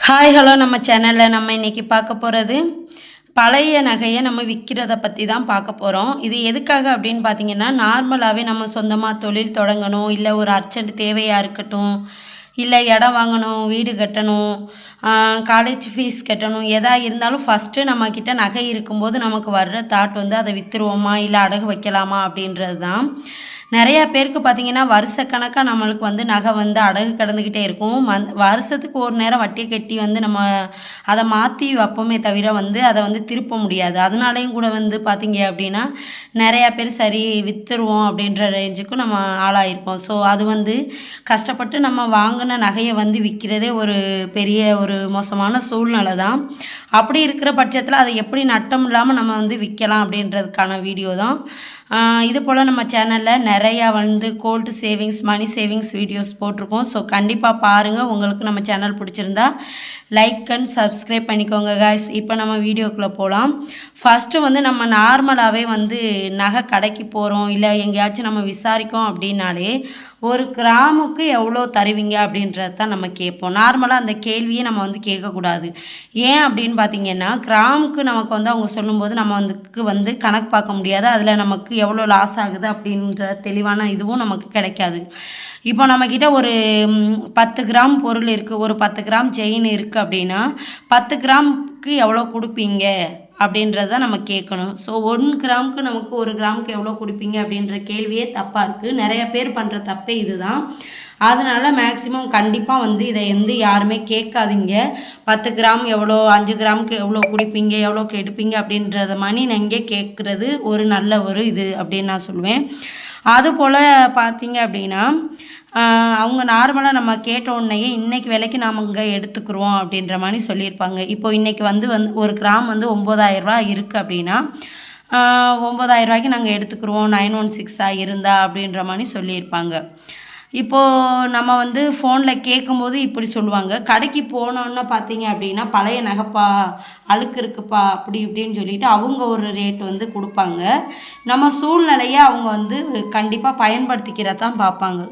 Hi hello நம்ம சேனலில் நம்ம இன்றைக்கி பார்க்க போகிறது பழைய நகையை நம்ம விற்கிறத பற்றி தான் பார்க்க போகிறோம் இது எதுக்காக அப்படின்னு பார்த்தீங்கன்னா நார்மலாகவே நம்ம சொந்தமாக தொழில் தொடங்கணும் இல்லை ஒரு அர்ஜென்ட் தேவையாக இருக்கட்டும் இல்லை இடம் வாங்கணும் வீடு கட்டணும் காலேஜ் ஃபீஸ் கட்டணும் எதாக இருந்தாலும் ஃபஸ்ட்டு நம்மக்கிட்ட நகை இருக்கும்போது நமக்கு வர்ற தாட் வந்து அதை விற்றுருவோமா இல்லை அடகு வைக்கலாமா அப்படின்றது தான் நிறையா பேருக்கு பார்த்தீங்கன்னா வருஷக்கணக்காக நம்மளுக்கு வந்து நகை வந்து அடகு கிடந்துக்கிட்டே இருக்கும். மந் வருஷத்துக்கு ஒரு நேரம் வட்டி கட்டி வந்து நம்ம அதை மாற்றி வைப்போமே தவிர வந்து அதை வந்து திருப்ப முடியாது. அதனாலேயும் கூட வந்து பார்த்திங்க அப்படின்னா நிறையா பேர் சரி விற்றுருவோம் அப்படின்ற ரேஞ்சுக்கும் நம்ம ஆளாயிருப்போம். ஸோ அது வந்து கஷ்டப்பட்டு நம்ம வாங்கின நகையை வந்து விற்கிறதே ஒரு பெரிய ஒரு மோசமான சூழ்நிலை தான். அப்படி இருக்கிற பட்சத்தில் அதை எப்படி நட்டம் இல்லாமல் நம்ம வந்து விற்கலாம் அப்படின்றதுக்கான வீடியோ தான். இது போல் நம்ம சேனலில் நிறையா வந்து gold savings money savings videos போட்டிருக்கோம். ஸோ கண்டிப்பாக பாருங்கள் உங்களுக்கு நம்ம சேனல் பிடிச்சிருந்தா லைக் அண்ட் சப்ஸ்கிரைப் பண்ணிக்கோங்க காய்ஸ் இப்போ நம்ம வீடியோக்குள்ளே போகலாம் ஃபஸ்ட்டு வந்து நம்ம நார்மலாகவே வந்து நகை கடைக்கு போகிறோம் இல்லை எங்கேயாச்சும் நம்ம விசாரிக்கோம் அப்படின்னாலே ஒரு கிராமுக்கு எவ்வளோ தருவீங்க அப்படின்றது தான் நம்ம கேட்போம். நார்மலாக அந்த கேள்வியை நம்ம வந்து கேட்கக்கூடாது. ஏன் அப்படின்னு பார்த்தீங்கன்னா கிராமுக்கு நமக்கு வந்து அவங்க சொல்லும்போது நம்ம வந்துக்கு வந்து கணக்கு பார்க்க முடியாது. அதில் நமக்கு எவ்வளோ லாஸ் ஆகுது அப்படின்ற தெளிவான இதுவும் நமக்கு கிடைக்காது. இப்போ நம்மக்கிட்ட ஒரு பத்து கிராம் பொருள் இருக்குது ஒரு பத்து கிராம் செயின் இருக்குது அப்படின்னா பத்து கிராமுக்கு எவ்வளோ கொடுப்பீங்க? அப்படின்றத நம்ம கேட்கணும். ஸோ ஒன் கிராமுக்கு நமக்கு ஒரு கிராமுக்கு எவ்வளோ கொடுப்பீங்க அப்படின்ற கேள்வியே தப்பாக இருக்குது நிறைய பேர் பண்ணுற தப்பே இதுதான். அதனால் மேக்ஸிமம் கண்டிப்பாக வந்து இதை வந்து யாருமே கேட்காதீங்க. பத்து கிராம் எவ்வளோ அஞ்சு கிராமுக்கு எவ்வளோ குடிப்பீங்க எவ்வளோக்கு எடுப்பீங்க அப்படின்றத மாதிரி நீங்கள் கேட்குறது ஒரு நல்ல ஒரு இது அப்படின்னு நான் சொல்லுவேன் அதுபோல் பார்த்தீங்க அப்படின்னா அவங்க நார்மலாக நம்ம கேட்ட உடனேயே இன்றைக்கி விலைக்கு நாம் இங்கே எடுத்துக்கிறோம் அப்படின்ற மாதிரி சொல்லியிருப்பாங்க. இப்போ இன்றைக்கி வந்து வந்து ஒரு கிராம் வந்து ஒம்பதாயிரரூபா இருக்குது அப்படின்னா ஒம்பதாயிரரூபாய்க்கு நாங்கள் எடுத்துக்கிறோம். நைன் ஒன் சிக்ஸாக இருந்தா அப்படின்ற மாதிரி சொல்லியிருப்பாங்க. இப்போது நம்ம வந்து ஃபோனில் கேட்கும்போது இப்படி சொல்லுவாங்க. கடைக்கு போனோன்னு பார்த்தீங்க அப்படின்னா பழைய நகைப்பா அழுக்கு இருக்குப்பா அப்படி இப்படின்னு சொல்லிட்டு அவங்க ஒரு ரேட் வந்து கொடுப்பாங்க. நம்ம சூழ்நிலையை அவங்க வந்து கண்டிப்பாக பயன்படுத்திக்கிறதான் தான் பார்ப்பாங்க.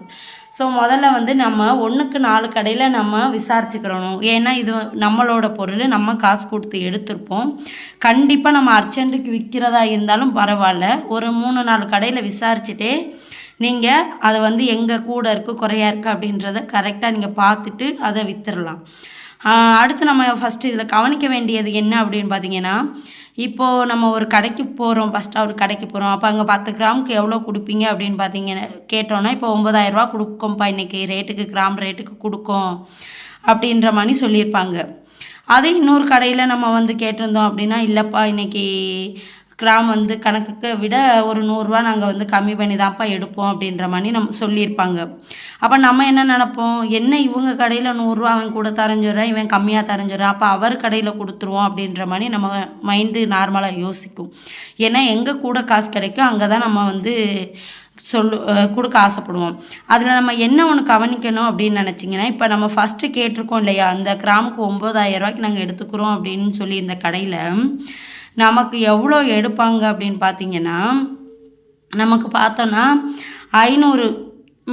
ஸோ முதல்ல வந்து நம்ம ஒன்றுக்கு நாலு கடையில் நம்ம விசாரிச்சுக்கிறணும். ஏன்னா இது நம்மளோட பொருள் நம்ம காசு கொடுத்து எடுத்திருப்போம். கண்டிப்பாக நம்ம அர்ஜென்ட்டுக்கு விற்கிறதா இருந்தாலும் பரவாயில்ல. ஒரு மூணு நாலு கடையில் விசாரிச்சுட்டே நீங்கள் அதை வந்து எங்கே கூட இருக்குது குறையா இருக்குது அப்படின்றத கரெக்டாக நீங்கள் பார்த்துட்டு அதை விற்றுடலாம் அடுத்து நம்ம ஃபஸ்ட்டு இதில் கவனிக்க வேண்டியது என்ன அப்படின்னு பார்த்தீங்கன்னா இப்போது நம்ம ஒரு கடைக்கு போகிறோம் ஃபஸ்ட்டாக ஒரு கடைக்கு போகிறோம் அப்போ அங்கே பத்து கிராமுக்கு எவ்வளோ கொடுப்பீங்க அப்படின்னு பார்த்தீங்கன்னா கேட்டோன்னா இப்போ ஒம்பதாயிரரூவா கொடுக்கும்ப்பா இன்றைக்கி ரேட்டுக்கு கிராம் ரேட்டுக்கு கொடுக்கும் அப்படின்ற மாதிரி சொல்லியிருப்பாங்க. அதே இன்னொரு கடையில் நம்ம வந்து கேட்டிருந்தோம் அப்படின்னா இல்லைப்பா இன்னைக்கு கிராம் வந்து கணக்குக்கு விட ஒரு நூறுரூவா நாங்கள் வந்து கம்மி பண்ணி தான்ப்பா எடுப்போம் அப்படின்ற மாதிரி நம்ம சொல்லியிருப்பாங்க. அப்போ நம்ம என்ன நினப்போம்? என்ன இவங்க கடையில் நூறுரூவா அவன் கூட தரைஞ்சிடுறான் இவன் கம்மியாக தரைஞ்சிடுறான் அப்போ அவர் கடையில் கொடுத்துருவோம் அப்படின்ற மாதிரி நம்ம மைண்டு நார்மலாக யோசிக்கும். ஏன்னா எங்கே கூட காசு கிடைக்கும் அங்கே தான் நம்ம வந்து சொல்லு கொடுக்க ஆசைப்படுவோம். அதில் நம்ம என்ன ஒன்று கவனிக்கணும் அப்படின்னு நினச்சிங்கன்னா இப்போ நம்ம ஃபஸ்ட்டு கேட்டிருக்கோம் இல்லையா? அந்த கிராமுக்கு ஒம்பதாயிரம் ரூபாய்க்கு நாங்கள் எடுத்துக்கிறோம் அப்படின்னு சொல்லி இந்த கடையில் நமக்கு எவ்வளோ எடுப்பாங்க அப்படின்னு பார்த்தீங்கன்னா நமக்கு பார்த்தோன்னா ஐநூறு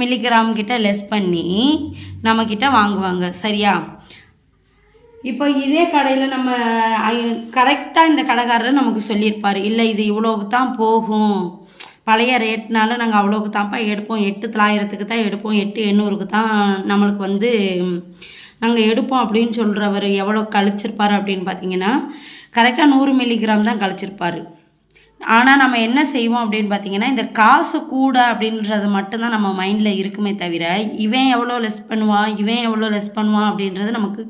மில்லிகிராம் கிட்ட லெஸ் பண்ணி நம்மக்கிட்ட வாங்குவாங்க. சரியா? இப்போ இதே கடையில் நம்ம கரெக்டாக இந்த கடைக்காரர் நமக்கு சொல்லியிருப்பார். இல்லை இது இவ்வளோக்கு தான் போகும். பழைய ரேட்னால நாங்கள் அவ்வளோக்கு தான்ப்பா எடுப்போம். எட்டு தொள்ளாயிரத்துக்கு தான் எடுப்போம். எட்டு எண்ணூறுக்கு தான் நம்மளுக்கு வந்து நாங்கள் எடுப்போம் அப்படின்னு சொல்கிறவர் எவ்வளோ கழிச்சிருப்பார் அப்படின்னு பார்த்தீங்கன்னா கரெக்டாக நூறு மில்லிகிராம் தான் கழிச்சிருப்பார். ஆனால் நம்ம என்ன செய்வோம் அப்படின்னு பார்த்தீங்கன்னா இந்த காசு கூட அப்படின்றது மட்டும்தான் நம்ம மைண்டில் இருக்குமே தவிர இவன் எவ்வளோ லெஸ் பண்ணுவான் இவன் எவ்வளோ லெஸ் பண்ணுவான் அப்படின்றது நமக்கு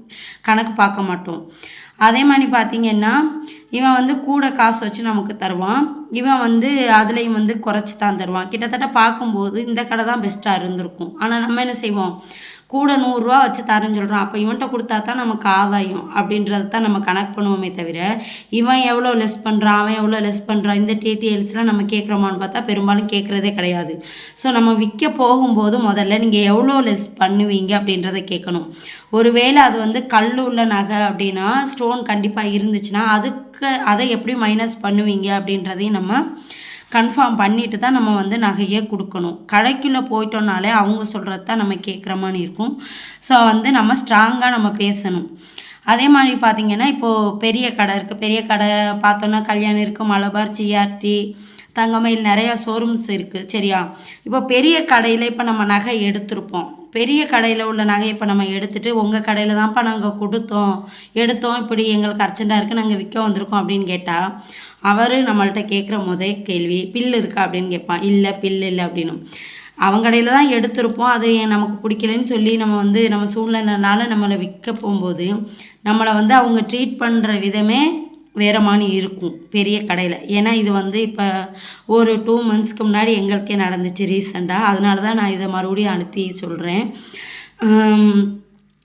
கணக்கு பார்க்க மாட்டோம். அதே மாதிரி பார்த்தீங்கன்னா இவன் வந்து கூட காசு வச்சு நமக்கு தருவான். இவன் வந்து அதுலேயும் வந்து குறைச்சி தான் தருவான். கிட்டத்தட்ட பார்க்கும்போது இந்த கடை தான் பெஸ்ட்டாக இருந்திருக்கும். ஆனால் நம்ம என்ன செய்வோம்? கூட நூறுரூவா வச்சு தரேன்னு சொல்கிறான் அப்போ இவன்கிட்ட கொடுத்தா தான் நமக்கு ஆதாயம் அப்படின்றத தான் நம்ம கணக்கு பண்ணுவோமே தவிர இவன் எவ்வளோ லெஸ் பண்ணுறான் அவன் எவ்வளோ லெஸ் பண்ணுறான் இந்த டீட்டெயில்ஸ்லாம் நம்ம கேட்குறோமான்னு பார்த்தா பெரும்பாலும் கேட்குறதே கிடையாது. ஸோ நம்ம விற்க போகும்போது முதல்ல நீங்கள் எவ்வளோ லெஸ் பண்ணுவீங்க அப்படின்றத கேட்கணும். ஒருவேளை அது வந்து கல் உள்ள நகை அப்படின்னா ஸ்டோன் கண்டிப்பாக இருந்துச்சுன்னா அதுக்கு அதை எப்படி மைனஸ் பண்ணுவீங்க அப்படின்றதையும் நம்ம கன்ஃபார்ம் பண்ணிட்டு தான் நம்ம வந்து நகையே கொடுக்கணும். கடைக்குள்ளே போயிட்டோம்னாலே அவங்க சொல்கிறது தான் நம்ம கேட்குற மாதிரி இருக்கும். ஸோ வந்து நம்ம ஸ்ட்ராங்காக நம்ம பேசணும். அதே மாதிரி பார்த்திங்கன்னா இப்போது பெரிய கடை இருக்குது பெரிய கடை பார்த்தோன்னா கல்யாணம் இருக்குது மலபார் சிஆர்டி தங்கமயில் நிறையா ஷோரூம்ஸ் இருக்குது சரியா? இப்போ பெரிய கடையில் இப்போ நம்ம நகை எடுத்திருப்போம். பெரிய கடையில் உள்ள நகை இப்போ நம்ம எடுத்துகிட்டு உங்கள் கடையில் தான்ப்பா நாங்கள் கொடுத்தோம். எடுத்தோம் இப்படி எங்களுக்கு அர்ஜென்ட்டாக இருக்குது நாங்கள் விற்க வந்திருக்கோம் அப்படின்னு கேட்டால் அவர் நம்மள்ட்ட கேட்குற முதல் கேள்வி பில் இருக்கா? அப்படின்னு கேட்பான் இல்லை பில் இல்லை அப்படின்னு. அவங்க கடையில் தான் எடுத்திருப்போம். அது நமக்கு பிடிக்கலன்னு சொல்லி நம்ம வந்து நம்ம சூழ்நிலைனால நம்மளை விற்க போகும்போது நம்மளை வந்து அவங்க ட்ரீட் பண்ணுற விதமே வேறு மாதிரி இருக்கும் பெரிய கடையில். ஏன்னா இது வந்து இப்போ ஒரு டூ மந்த்ஸ்க்கு முன்னாடி எங்களுக்கே நடந்துச்சு ரீசெண்டாக அதனால தான் நான் இதை மறுபடியும் அனுப்பி சொல்கிறேன்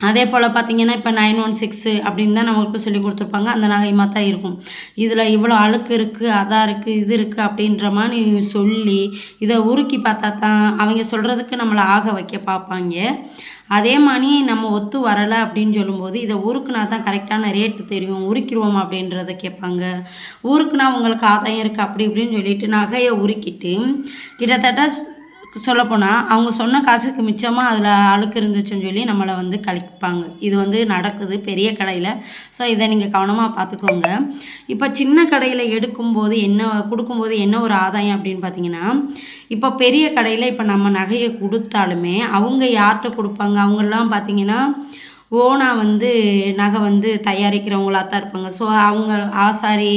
அதே போல் பார்த்தீங்கன்னா இப்போ நைன் ஒன் சிக்ஸு அப்படின்னு தான் நம்மளுக்கு சொல்லி கொடுத்துருப்பாங்க. அந்த நகைமாக தான் இருக்கும். இதில் இவ்வளோ அழுக்கு இருக்குது அதாக இருக்குது இது இருக்குது அப்படின்ற மாதிரி சொல்லி இதை உருக்கி பார்த்தா தான் அவங்க சொல்கிறதுக்கு நம்மளை ஆக வைக்க பார்ப்பாங்க. அதே மாதிரி நம்ம ஒத்து வரலை அப்படின்னு சொல்லும்போது இதை உருக்குனா தான் கரெக்டான ரேட்டு தெரியும். உருக்கிடுவோம் அப்படின்றத கேட்பாங்க. உருக்குனா உங்களுக்கு ஆதாயம் இருக்குது அப்படி இப்படின்னு சொல்லிட்டு நகையை உருக்கிட்டு கிட்டத்தட்ட சொல்லப்போனால் அவங்க சொன்ன காசுக்கு மிச்சமாக அதில் அழுக்கு இருந்துச்சுன்னு சொல்லி நம்மளை வந்து கழிப்பாங்க. இது வந்து நடக்குது பெரிய கடையில். ஸோ இதை நீங்கள் கவனமாக பார்த்துக்கோங்க இப்போ சின்ன கடையில் எடுக்கும்போது என்ன கொடுக்கும்போது என்ன ஒரு ஆதாயம் அப்படின்னு பார்த்தீங்கன்னா இப்போ பெரிய கடையில் இப்போ நம்ம நகையை கொடுத்தாலுமே அவங்க யார்கிட்ட கொடுப்பாங்க? அவங்களாம் பார்த்தீங்கன்னா ஓனாக வந்து நகை வந்து தயாரிக்கிறவங்களாக தான் இருப்பாங்க. ஸோ அவங்க ஆசாரி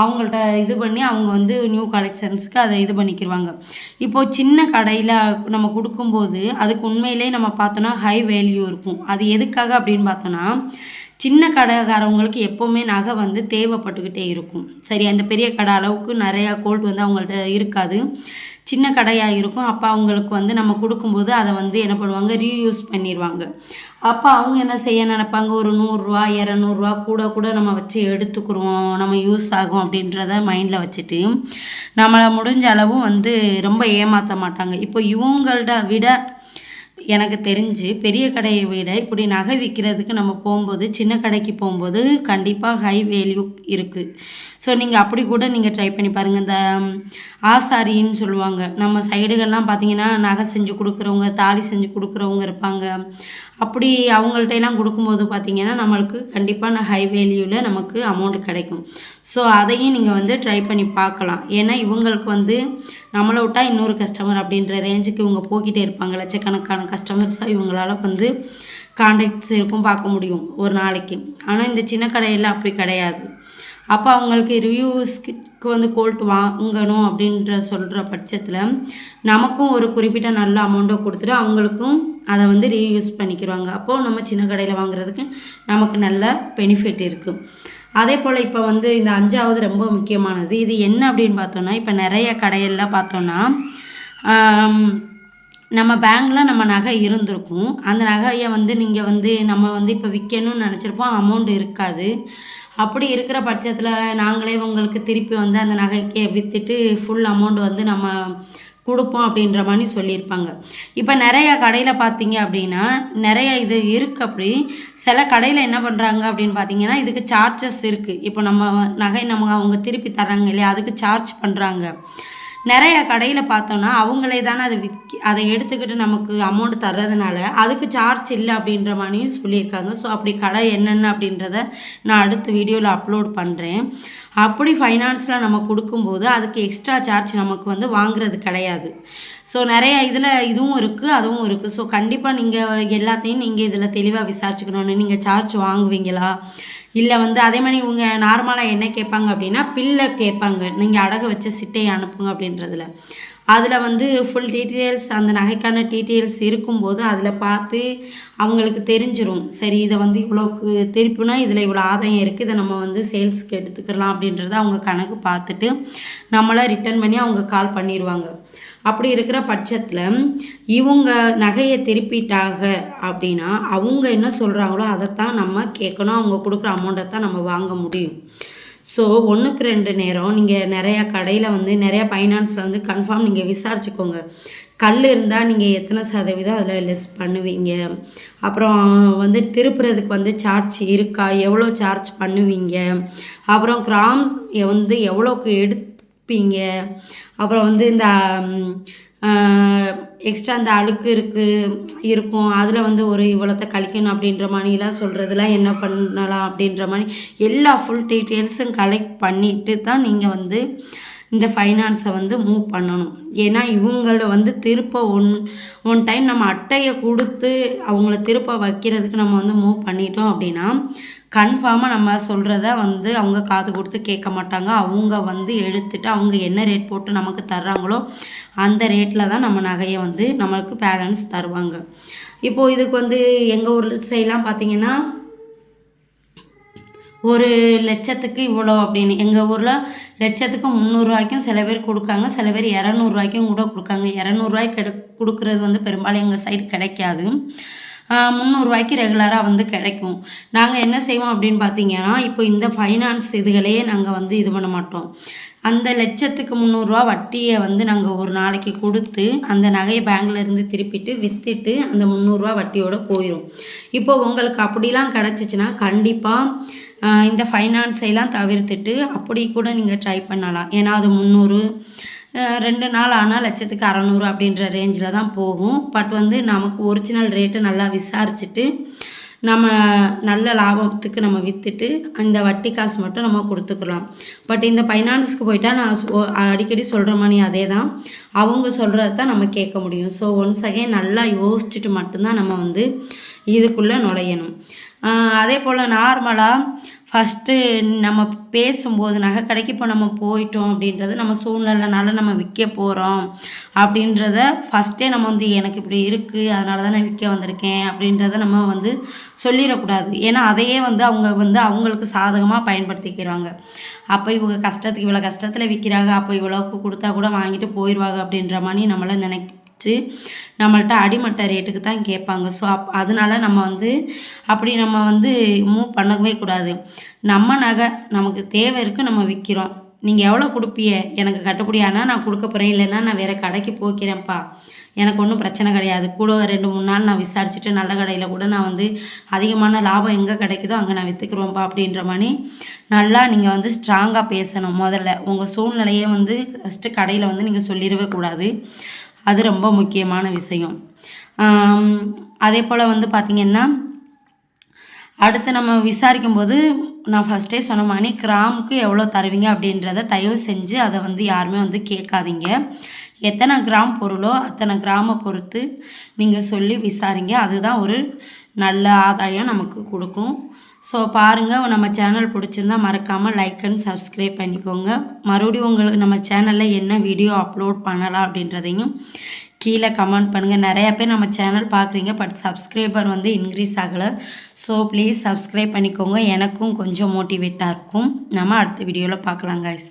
அவங்கள்ட்ட இது பண்ணி அவங்க வந்து நியூ கலெக்ஷன்ஸ்க்கு அதை இது பண்ணிக்கிடுவாங்க இப்போது சின்ன கடையில் நம்ம கொடுக்கும்போது அதுக்கு உண்மையிலே நம்ம பார்த்தோன்னா ஹை வேல்யூ இருக்கும். அது எதுக்காக அப்படின்னு பார்த்தோன்னா சின்ன கடைக்காரவங்களுக்கு எப்போவுமே நகை வந்து தேவைப்பட்டுக்கிட்டே இருக்கும். சரி அந்த பெரிய கடை அளவுக்கு நிறையா கோல்டு வந்து அவங்கள்ட்ட இருக்காது. சின்ன கடையாக இருக்கும். அப்போ அவங்களுக்கு வந்து நம்ம கொடுக்கும்போது அதை வந்து என்ன பண்ணுவாங்க? ரீயூஸ் பண்ணிடுவாங்க அப்போ அவங்க என்ன செய்ய நினைப்பாங்க? ஒரு நூறுரூவா இரநூறுவா கூட கூட நம்ம வச்சு எடுத்துக்கிறோம். நம்ம யூஸ் ஆகும் அப்படின்றத மைண்டில் வச்சுட்டு நம்மளை முடிஞ்ச அளவும் வந்து ரொம்ப ஏமாற்ற மாட்டாங்க. இப்போ இவங்கள்ட விட எனக்கு தெரிஞ்சு பெரிய கடையை விட இப்படி நகை விற்கிறதுக்கு நம்ம போகும்போது சின்ன கடைக்கு போகும்போது கண்டிப்பாக ஹை வேல்யூ இருக்குது ஸோ நீங்கள் அப்படி கூட நீங்கள் ட்ரை பண்ணி பாருங்கள் இந்த ஆசாரின்னு சொல்லுவாங்க. நம்ம சைடுகள்லாம் பார்த்தீங்கன்னா நகை செஞ்சு கொடுக்குறவங்க தாலி செஞ்சு கொடுக்குறவங்க இருப்பாங்க. அப்படி அவங்கள்ட்ட எல்லாம் கொடுக்கும்போது பார்த்தீங்கன்னா நம்மளுக்கு கண்டிப்பாக ஹை வேல்யூவில் நமக்கு அமௌண்ட் கிடைக்கும். ஸோ அதையும் நீங்கள் வந்து ட்ரை பண்ணி பார்க்கலாம் ஏன்னா இவங்களுக்கு வந்து நம்மளை விட்டால் இன்னொரு கஸ்டமர் அப்படின்ற ரேஞ்சுக்கு இவங்க போய்கிட்டே இருப்பாங்க. லட்சக்கணக்கான கஸ்டமர்ஸாக இவங்களால் வந்து கான்டாக்ட்ஸ் இருக்கும் பார்க்க முடியும் ஒரு நாளைக்கு. ஆனால் இந்த சின்ன கடையில் அப்படி கிடையாது. அப்போ அவங்களுக்கு ரிவ்யூஸ்க்கு வந்து கோல்ட் வாங்கணும் அப்படின்ற சொல்கிற பட்சத்தில் நமக்கும் ஒரு குறிப்பிட்ட நல்ல அமௌண்ட்டை கொடுத்துட்டு அவங்களுக்கும் அதை வந்து ரீயூஸ் பண்ணிக்கிறாங்க. அப்போது நம்ம சின்ன கடையில் வாங்குறதுக்கு நமக்கு நல்ல பெனிஃபிட் இருக்குது அதே போல் இப்போ வந்து இந்த அஞ்சாவது ரொம்ப முக்கியமானது. இது என்ன அப்படின்னு பார்த்தோன்னா இப்போ நிறைய கடைகளில் பார்த்தோன்னா நம்ம பேங்கில் நம்ம நகை இருந்திருக்கும். அந்த நகையை வந்து நீங்கள் வந்து நம்ம வந்து இப்போ விற்கணும்னு நினச்சிருப்போம். அமௌண்ட் இருக்காது. அப்படி இருக்கிற பட்சத்தில் நாங்களே உங்களுக்கு திருப்பி வந்து அந்த நகைக்கு விற்றுட்டு ஃபுல் அமௌண்ட் வந்து நம்ம கொடுப்போம் அப்படின்ற மாதிரி சொல்லியிருப்பாங்க. இப்போ நிறைய கடையில் பார்த்தீங்க அப்படின்னா நிறைய இது இருக்குது அப்படி. சில கடையில் என்ன பண்ணுறாங்க அப்படின்னு பார்த்தீங்கன்னா இதுக்கு சார்ஜஸ் இருக்குது இப்போ நம்ம நகை நம்ம அவங்க திருப்பி தர்றாங்க இல்லையா? அதுக்கு சார்ஜ் பண்ணுறாங்க நிறைய கடையில் பார்த்தோன்னா அவங்களே தானே அதை விற்க அதை எடுத்துக்கிட்டு நமக்கு அமௌண்ட் தர்றதுனால அதுக்கு சார்ஜ் இல்லை அப்படின்ற மாதிரியும் சொல்லியிருக்காங்க. ஸோ அப்படி கடை என்னென்ன அப்படின்றத நான் அடுத்த வீடியோவில் அப்லோட் பண்ணுறேன் அப்படி ஃபைனான்ஸில் நம்ம கொடுக்கும்போது அதுக்கு எக்ஸ்ட்ரா சார்ஜ் நமக்கு வந்து வாங்குறது கிடையாது. ஸோ நிறைய இதில் இதுவும் இருக்குது அதுவும் இருக்குது ஸோ கண்டிப்பாக நீங்கள் எல்லாத்தையும் நீங்கள் இதில் தெளிவாக விசாரிச்சுக்கணும்னு நீங்கள் சார்ஜ் வாங்குவீங்களா? இல்லை வந்து அதே மாதிரி இவங்க நார்மலாக என்ன கேட்பாங்க அப்படின்னா பில்லை கேட்பாங்க. நீங்கள் அடகு வச்ச சிட்டையை அனுப்புங்க அப்படின்றதுல. அதில் வந்து ஃபுல் டீட்டெயில்ஸ் அந்த நகைக்கான டீட்டெயில்ஸ் இருக்கும்போது அதில் பார்த்து அவங்களுக்கு தெரிஞ்சிடும் சரி இதை வந்து இவ்வளோக்கு திருப்பினா இதில் இவ்வளோ ஆதாயம் இருக்குது இதை நம்ம வந்து சேல்ஸ்க்கு எடுத்துக்கலாம் அப்படின்றத அவங்க கணக்கு பார்த்துட்டு நம்மளை ரிட்டர்ன் பண்ணி அவங்க கால் பண்ணிடுவாங்க அப்படி இருக்கிற பட்சத்தில் இவங்க நகையை திருப்பிட்டாங்க அப்படின்னா அவங்க என்ன சொல்கிறாங்களோ அதைத்தான் நம்ம கேட்கணும். அவங்க கொடுக்குற அமௌண்ட்டை தான் நம்ம வாங்க முடியும். ஸோ ஒன்றுக்கு ரெண்டு நேரம். நீங்கள் நிறையா கடையில் வந்து நிறையா ஃபைனான்ஸில் வந்து கன்ஃபார்ம் நீங்கள் விசாரிச்சுக்கோங்க. கல் இருந்தால் நீங்கள் எத்தனை சதவீதம் அதில் லெஸ் பண்ணுவீங்க? அப்புறம் வந்து திருப்புறதுக்கு வந்து சார்ஜ் இருக்கா? எவ்வளோ சார்ஜ் பண்ணுவீங்க? அப்புறம் கிராம்ஸ் வந்து எவ்வளோக்கு எடுத்து எடுப்பீங்க அப்புறம் வந்து இந்த எக்ஸ்ட்ரா அந்த அழுக்கு இருக்குது இருக்கும். அதில் வந்து ஒரு இவ்வளோத்த கழிக்கணும் அப்படின்ற மாதிரிலாம் சொல்கிறதுலாம் என்ன பண்ணலாம் அப்படின்ற மாதிரி எல்லா ஃபுல் டீட்டெயில்ஸும் கலெக்ட் பண்ணிட்டு தான் நீங்கள் வந்து இந்த ஃபைனான்ஸை வந்து மூவ் பண்ணணும். ஏன்னா இவங்கள வந்து திருப்ப ஒன் ஒன் டைம் நம்ம அட்டையை கொடுத்து அவங்கள திருப்ப வைக்கிறதுக்கு நம்ம வந்து மூவ் பண்ணிட்டோம் அப்படின்னா கன்ஃபார்மாக நம்ம சொல்கிறத வந்து அவங்க காது கொடுத்து கேட்க மாட்டாங்க. அவங்க வந்து எடுத்துட்டு அவங்க என்ன ரேட் போட்டு நமக்கு தர்றாங்களோ அந்த ரேட்டில் தான் நம்ம நகையை வந்து நம்மளுக்கு பேரண்ட்ஸ் தருவாங்க. இப்போது இதுக்கு வந்து எங்கள் ஊர் சைட்லாம் பார்த்தீங்கன்னா ஒரு லட்சத்துக்கு இவ்வளோ அப்படின்னு. எங்கள் ஊரில் லட்சத்துக்கு முந்நூறுரூவாய்க்கும் சில பேர் கொடுக்காங்க சில பேர் இரநூறுவாய்க்கும் கூட கொடுக்காங்க. இரநூறுவாய்க்கு கெடு கொடுக்குறது வந்து பெரும்பாலும் எங்கள் சைடு கிடைக்காது. முந்நூறுரூவாய்க்கு ரெகுலராக வந்து கிடைக்கும். நாங்கள் என்ன செய்வோம் அப்படின்னு பார்த்தீங்கன்னா இப்போ இந்த ஃபைனான்ஸ் இதுகளையே நாங்கள் வந்து இது பண்ண மாட்டோம். அந்த லட்சத்துக்கு முந்நூறுரூவா வட்டியை வந்து நாங்கள் ஒரு நாளைக்கு கொடுத்து அந்த நகையை பேங்க்ல இருந்து திருப்பிட்டு விற்றுட்டு அந்த முந்நூறுரூவா வட்டியோட போயிடும் இப்போ உங்களுக்கு அப்படிலாம் கிடச்சிச்சின்னா கண்டிப்பாக இந்த ஃபைனான்ஸைலாம் தவிர்த்துட்டு அப்படி கூட நீங்கள் ட்ரை பண்ணலாம். ஏன்னா அது முந்நூறு ரெண்டு நாள் ஆனால் லட்சத்துக்கு அறநூறு அப்படின்ற ரேஞ்சில் தான் போகும். பட் வந்து நமக்கு ஒரிஜினல் ரேட்டு நல்லா விசாரிச்சுட்டு நம்ம நல்ல லாபத்துக்கு நம்ம விற்றுட்டு அந்த வட்டி காசு மட்டும் நம்ம கொடுத்துக்கலாம். பட் இந்த ஃபைனான்ஸுக்கு போயிட்டால் நான் அடிக்கடி சொல்கிற மாதிரி அதே தான் அவங்க சொல்கிறத தான் நம்ம கேட்க முடியும். ஸோ ஒன்ஸ் அகைன் நல்லா யோசிச்சுட்டு மட்டும்தான் நம்ம வந்து இதுக்குள்ளே நுழையணும். அதே போல் நார்மலாக ஃபஸ்ட்டு நம்ம பேசும்போது நகை கடைக்கு இப்போ நம்ம போயிட்டோம் அப்படின்றது நம்ம சூழ்நிலைனால நம்ம விற்க போகிறோம் அப்படின்றத ஃபஸ்ட்டே நம்ம வந்து எனக்கு இப்படி இருக்குது அதனால தான் நான் விற்க வந்திருக்கேன் அப்படின்றத நம்ம வந்து சொல்லிடக்கூடாது. ஏன்னா அதையே வந்து அவங்க வந்து அவங்களுக்கு சாதகமாக பயன்படுத்திக்கிறாங்க. அப்போ இவங்க கஷ்டத்துக்கு இவ்வளோ கஷ்டத்தில் விற்கிறாங்க அப்போ இவ்வளோக்கு கொடுத்தா கூட வாங்கிட்டு போயிடுவாங்க அப்படின்ற மாதிரி நம்மளை நினைக்க வச்சு நம்மள்ட்ட அடிமட்ட ரேட்டுக்கு தான் கேட்பாங்க. ஸோ அப் அதனால நம்ம வந்து அப்படி நம்ம வந்து மூவ் பண்ணவே கூடாது. நம்ம நகை நமக்கு தேவை இருக்குது நம்ம விற்கிறோம் நீங்கள் எவ்வளோ கொடுப்பிய எனக்கு கட்டுப்படி ஆனால் நான் கொடுக்க போகிறேன் இல்லைன்னா நான் வேறு கடைக்கு போய்க்கிறேன்ப்பா எனக்கு ஒன்றும் பிரச்சனை கிடையாது. கூட ரெண்டு மூணு நாள் நான் விசாரிச்சுட்டு நல்ல கடையில் கூட நான் வந்து அதிகமான லாபம் எங்கே கிடைக்குதோ அங்கே நான் விற்றுக்குறோம்ப்பா அப்படின்ற மாதிரி நல்லா நீங்கள் வந்து ஸ்ட்ராங்காக பேசணும் முதல்ல. உங்கள் சூழ்நிலையே வந்து ஃபஸ்ட்டு கடையில் வந்து நீங்கள் சொல்லிடவே கூடாது. அது ரொம்ப முக்கியமான விஷயம். அதே போல் வந்து பார்த்திங்கன்னா அடுத்து நம்ம விசாரிக்கும் போது நான் ஃபஸ்ட்டே சொன்ன மாதிரி கிராமுக்கு எவ்வளோ தருவீங்க அப்படின்றத தயவு செஞ்சு அதை வந்து யாருமே வந்து கேட்காதீங்க. எத்தனை கிராம் பொருளோ அத்தனை கிராமை பொறுத்து நீங்கள் சொல்லி விசாரிங்க. அதுதான் ஒரு நல்ல ஆதாயம் நமக்கு கொடுக்கும். ஸோ பாருங்கள் நம்ம சேனல் பிடிச்சிருந்தா மறக்காமல் லைக் அண்ட் சப்ஸ்கிரைப் பண்ணிக்கோங்க. மறுபடியும் உங்களுக்கு நம்ம சேனலில் என்ன வீடியோ அப்லோட் பண்ணலாம் அப்படின்றதையும் கீழே கமெண்ட் பண்ணுங்கள் நிறையா பேர் நம்ம சேனல் பார்க்குறீங்க பட் சப்ஸ்கிரைபர் வந்து இன்க்ரீஸ் ஆகலை. ஸோ ப்ளீஸ் சப்ஸ்கிரைப் பண்ணிக்கோங்க. எனக்கும் கொஞ்சம் மோட்டிவேட்டாக இருக்கும். நம்ம அடுத்த வீடியோவில் பார்க்கலாம் guys.